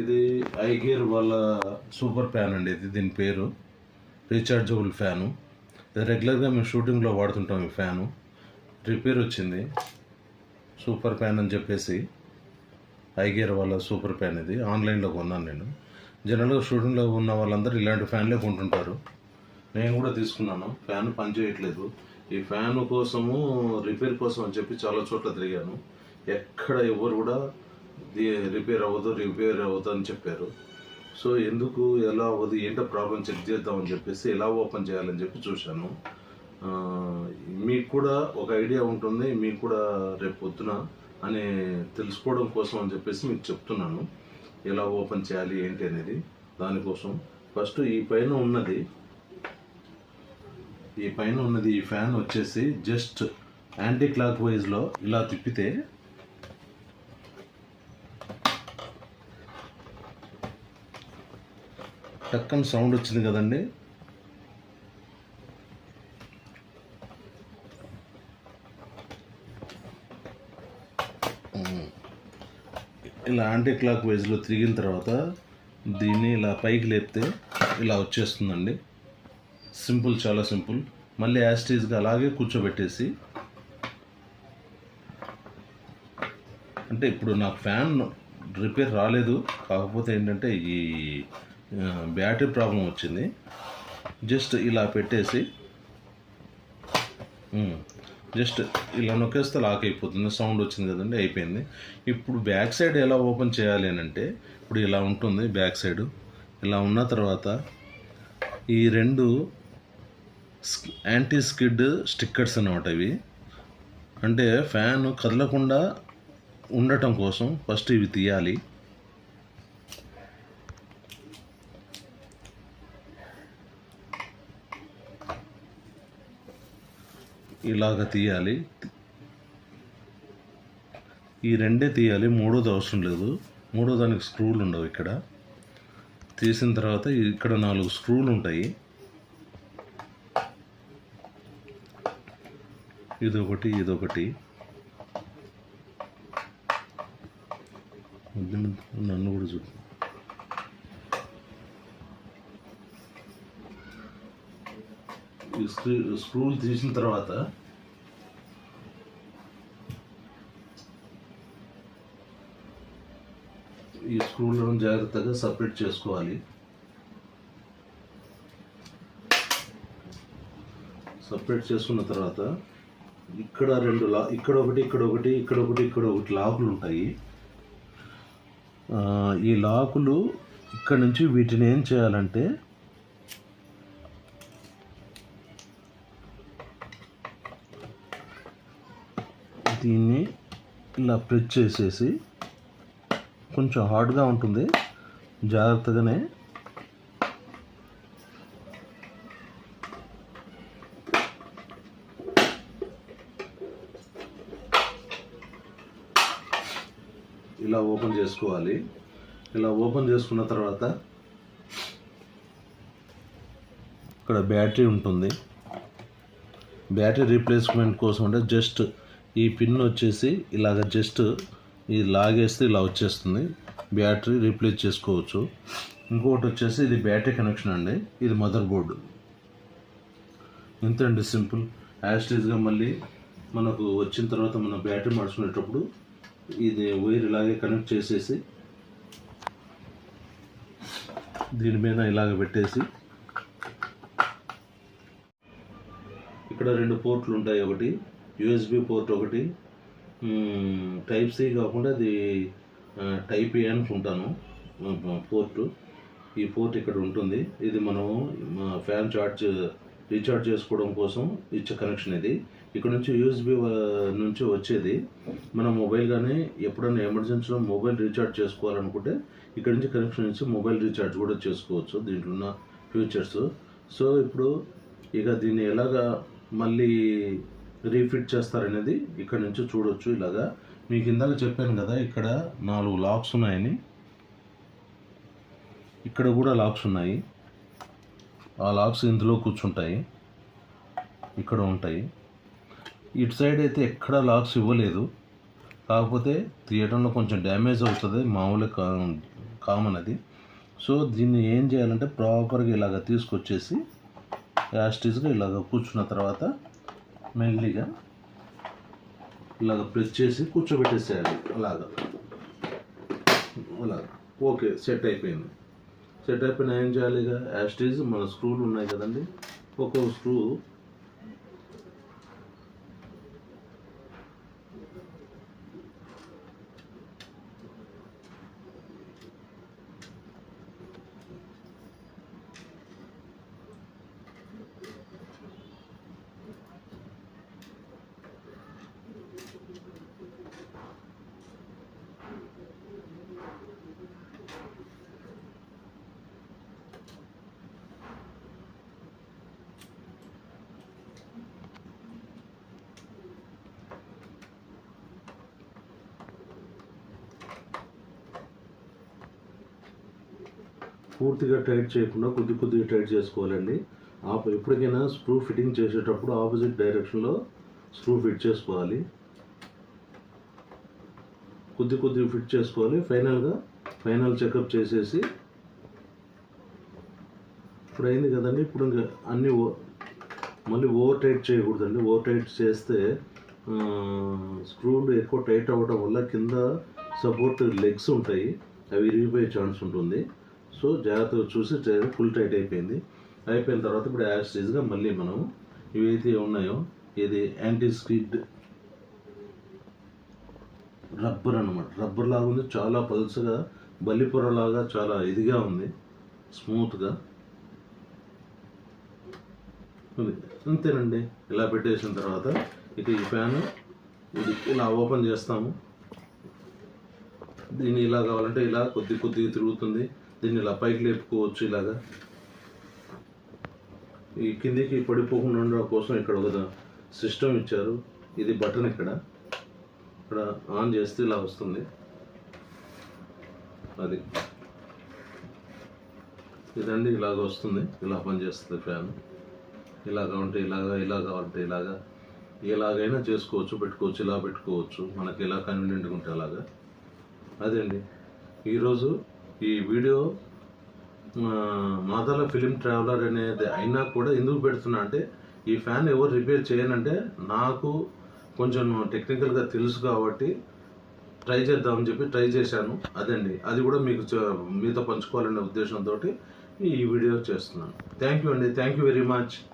ఇది ఐగేర్ వాళ్ళ super fan అండి ఇది దీని పేరు. Rechargeable fan. ఇది రెగ్యులర్గా మేము షూటింగ్లో వాడుతుంటాం ఈ ఫ్యాను. రిపేర్ వచ్చింది. సూపర్ ఫ్యాన్ అని చెప్పేసి ఐగేర్ వాళ్ళ సూపర్ ఫ్యాన్ ఇది. ఆన్లైన్లో కొన్నాను నేను. జనరల్గా షూటింగ్లో ఉన్న వాళ్ళందరూ ఇలాంటి ఫ్యాన్లే కొంటుంటారు. నేను కూడా తీసుకున్నాను. ఫ్యాన్ పనిచేయట్లేదు ఈ ఫ్యాన్ కోసము రిపేర్ కోసం అని చెప్పి చాలా చోట్ల తిరిగాను. ఎక్కడ ఎవరు కూడా రిపేర్ అవ్వదు రిపేర్ అవ్వదు అని చెప్పారు. సో ఎందుకు ఎలా అవ్వదు ఏంటో ప్రాబ్లం చెక్ చేద్దామని చెప్పేసి ఎలా ఓపెన్ చేయాలని చెప్పి చూశాను. మీకు కూడా ఒక ఐడియా ఉంటుంది మీకు కూడా రేపు పొద్దున అని తెలుసుకోవడం కోసం అని చెప్పేసి మీకు చెప్తున్నాను. ఎలా ఓపెన్ చేయాలి ఏంటి అనేది దానికోసం. ఫస్ట్ ఈ పైన ఉన్నది ఈ పైన ఉన్నది ఈ ఫ్యాన్ వచ్చేసి జస్ట్ యాంటీ క్లాక్ వైజ్లో ఇలా తిప్పితే టక్కన సౌండ్ వచ్చింది కదండి. ఇలా యాంటీ క్లాక్ వైజ్లో తిరిగిన తర్వాత దీన్ని ఇలా పైకి లేపితే ఇలా వచ్చేస్తుందండి. సింపుల్ చాలా సింపుల్. మళ్ళీ యాస్టీజ్గా అలాగే కూర్చోబెట్టేసి అంటే ఇప్పుడు నా ఫ్యాన్ రిపేర్ రాలేదు. కాకపోతే ఏంటంటే ఈ బ్యాటరీ ప్రాబ్లం వచ్చింది. జస్ట్ ఇలా పెట్టేసి జస్ట్ ఇలా నొక్కేస్తే లాక్ అయిపోతుంది. సౌండ్ వచ్చింది కదండి అయిపోయింది. ఇప్పుడు బ్యాక్ సైడ్ ఎలా ఓపెన్ చేయాలి అని అంటే ఇప్పుడు ఇలా ఉంటుంది బ్యాక్ సైడ్. ఇలా ఉన్న తర్వాత ఈ రెండు యాంటీ స్కిడ్ స్టిక్కర్స్ అన్నమాట ఇవి. అంటే ఫ్యాన్ కదలకుండా ఉండటం కోసం ఫస్ట్ ఇవి తీయాలి. ఇలాగ తీయాలి. ఈ రెండే తీయాలి మూడోది అవసరం లేదు. మూడో దానికి స్క్రూలు ఉండవు ఇక్కడ. తీసిన తర్వాత ఇక్కడ నాలుగు స్క్రూలు ఉంటాయి. ఇదొకటి ఇదొకటి నన్ను కూడా చూడు. స్క్రూ స్క్రూలు తీసిన తర్వాత ఈ స్క్రూలను జాగ్రత్తగా సపరేట్ చేసుకోవాలి. సపరేట్ చేసుకున్న తర్వాత ఇక్కడ రెండు లా ఇక్కడ ఒకటి ఇక్కడ ఒకటి ఇక్కడ ఒకటి ఇక్కడ ఒకటి లాకులు ఉంటాయి. ఈ లాకులు ఇక్కడ నుంచి వీటిని ఏం చేయాలంటే దీన్ని ఇలా ప్రెస్ చేసేసి కొంచెం హార్డ్గా ఉంటుంది. జాగ్రత్తగానే. ఇలా ఓపెన్ చేసుకోవాలి. ఇలా ఓపెన్ చేసుకున్న తర్వాత ఇక్కడ బ్యాటరీ ఉంటుంది. బ్యాటరీ రీప్లేస్మెంట్ కోసం అంటే జస్ట్ ఈ పిన్ వచ్చేసి ఇలాగ జస్ట్ ఇది లాగేస్తే ఇలా వచ్చేస్తుంది. బ్యాటరీ రీప్లేస్ చేసుకోవచ్చు. ఇంకొకటి వచ్చేసి ఇది బ్యాటరీ కనెక్షన్ అండి. ఇది మదర్ బోర్డు. ఇంతండి సింపుల్. యాస్టేజ్గా మళ్ళీ మనకు వచ్చిన తర్వాత మనం బ్యాటరీ మార్చుకునేటప్పుడు ఇది వైర్ ఇలాగే కనెక్ట్ చేసేసి దీని మీద ఇలాగ పెట్టేసి ఇక్కడ రెండు పోర్ట్లు ఉంటాయి ఒకటి. యూఎస్బి పోర్ట్ ఒకటి. టైప్ సి కాకుండా అది టైప్ ఏ అనుకుంటాను ఆ, పోర్టు. ఈ పోర్ట్ ఇక్కడ ఉంటుంది. ఇది మనం మా ఫ్యాన్ చార్జ్ రీఛార్జ్ చేసుకోవడం కోసం ఇచ్చే కనెక్షన్ ఇది. ఇక్కడ నుంచి యూఎస్బి నుంచి వచ్చేది. మన మొబైల్ కానీ ఎప్పుడైనా ఎమర్జెన్సీలో మొబైల్ రీఛార్జ్ చేసుకోవాలనుకుంటే ఇక్కడ నుంచి కనెక్షన్ ఇచ్చి మొబైల్ రీఛార్జ్ కూడా చేసుకోవచ్చు దీంట్లో ఉన్న ఫీచర్స్. సో ఇప్పుడు ఇక దీన్ని ఎలాగా మళ్ళీ రీఫిట్ చేస్తారనేది ఇక్కడ నుంచి చూడొచ్చు ఇలాగా. మీకు ఇందాక చెప్పాను కదా ఇక్కడ నాలుగు లాక్స్ ఉన్నాయని. ఇక్కడ కూడా లాక్స్ ఉన్నాయి. ఆ లాక్స్ ఇందులో కూర్చుంటాయి. ఇక్కడ ఉంటాయి. ఇటు సైడ్ అయితే ఎక్కడ లాక్స్ ఇవ్వలేదు. కాకపోతే థియేటర్లో కొంచెం డ్యామేజ్ అవుతుంది మామూలే కామన్ అది. సో దీన్ని ఏం చేయాలంటే ప్రాపర్గా ఇలాగ తీసుకొచ్చేసి యాస్టీస్గా ఇలాగ కూర్చున్న తర్వాత మెల్లిగా ఇలాగ ప్రెస్ చేసి కూర్చోబెట్టేసేయాలి. అలాగా. అలాగ. ఓకే సెట్ అయిపోయింది. సెట్ అయిపోయిన ఏం చేయాలి ఇక యాస్టీజ్ మన స్క్రూలు ఉన్నాయి కదండి. ఒక్కొక్క స్క్రూ పూర్తిగా టైట్ చేయకుండా కొద్ది కొద్దిగా టైట్ చేసుకోవాలండి. ఆప ఎప్పటికైనా స్క్రూ ఫిట్టింగ్ చేసేటప్పుడు ఆపోజిట్ డైరెక్షన్లో స్క్రూ ఫిట్ చేసుకోవాలి. కొద్ది కొద్దిగా ఫిట్ చేసుకోవాలి. ఫైనల్గా ఫైనల్ చెకప్ చేసేసి ఇప్పుడు అయింది కదండి. ఇప్పుడు ఇంకా అన్నీ ఓ- మళ్ళీ ఓవర్ టైట్ చేయకూడదండి. ఓవర్ టైట్ చేస్తే స్క్రూలు ఎక్కువ టైట్ అవ్వడం వల్ల కింద సపోర్ట్ లెగ్స్ ఉంటాయి. అవి విరిగిపోయే ఛాన్స్ ఉంటుంది. సో జాగ్రత్తగా చూసి ఫుల్ టైట్ అయిపోయింది. అయిపోయిన తర్వాత ఇప్పుడు యాస్టీజ్గా మళ్ళీ మనం ఇవైతే ఉన్నాయో ఇది యాంటీ స్కిడ్ రబ్బర్ అన్నమాట. రబ్బర్ లాగా ఉంది చాలా పల్చగా బల్లిపొరలాగా చాలా ఇదిగా ఉంది స్మూత్గా. ఉంది. అంతేనండి. ఇలా పెట్టేసిన తర్వాత ఇక ఈ ఫ్యాన్ ఇది ఇలా ఓపెన్ చేస్తాము. దీన్ని ఇలా కావాలంటే ఇలా కొద్ది కొద్దిగా తిరుగుతుంది. దీన్ని ఇలా పైకి లేపుకోవచ్చు ఇలాగా. ఈ కిందికి పడిపోకుండా ఉండడం కోసం ఇక్కడ ఒక సిస్టమ్ ఇచ్చారు. ఇది బటన్ ఇక్కడ. ఇక్కడ ఆన్ చేస్తే ఇలా వస్తుంది. అది. ఇదండి ఇలాగ వస్తుంది. ఇలా పనిచేస్తుంది ఫ్యాన్. ఇలాగా ఉంటే ఇలాగా ఇలాగా ఉంటే ఇలాగా. ఎలాగైనా చేసుకోవచ్చు పెట్టుకోవచ్చు ఇలా పెట్టుకోవచ్చు. మనకి ఎలా కన్వీనియంట్గా ఉంటే అలాగా. అదే అండి ఈరోజు ఈ వీడియో మాదాల ఫిలిం ట్రావెలర్ అనేది అయినా కూడా ఎందుకు పెడుతున్నా అంటే ఈ ఫ్యాన్ ఎవరు రిపేర్ చేయనంటే నాకు కొంచెం టెక్నికల్గా తెలుసు కాబట్టి ట్రై చేద్దామని చెప్పి ట్రై చేశాను. అదండి. అది కూడా మీకు చ- మీతో పంచుకోవాలనే ఉద్దేశంతో ఈ వీడియో చేస్తున్నాను. థ్యాంక్ యూ అండి. Thank you very much.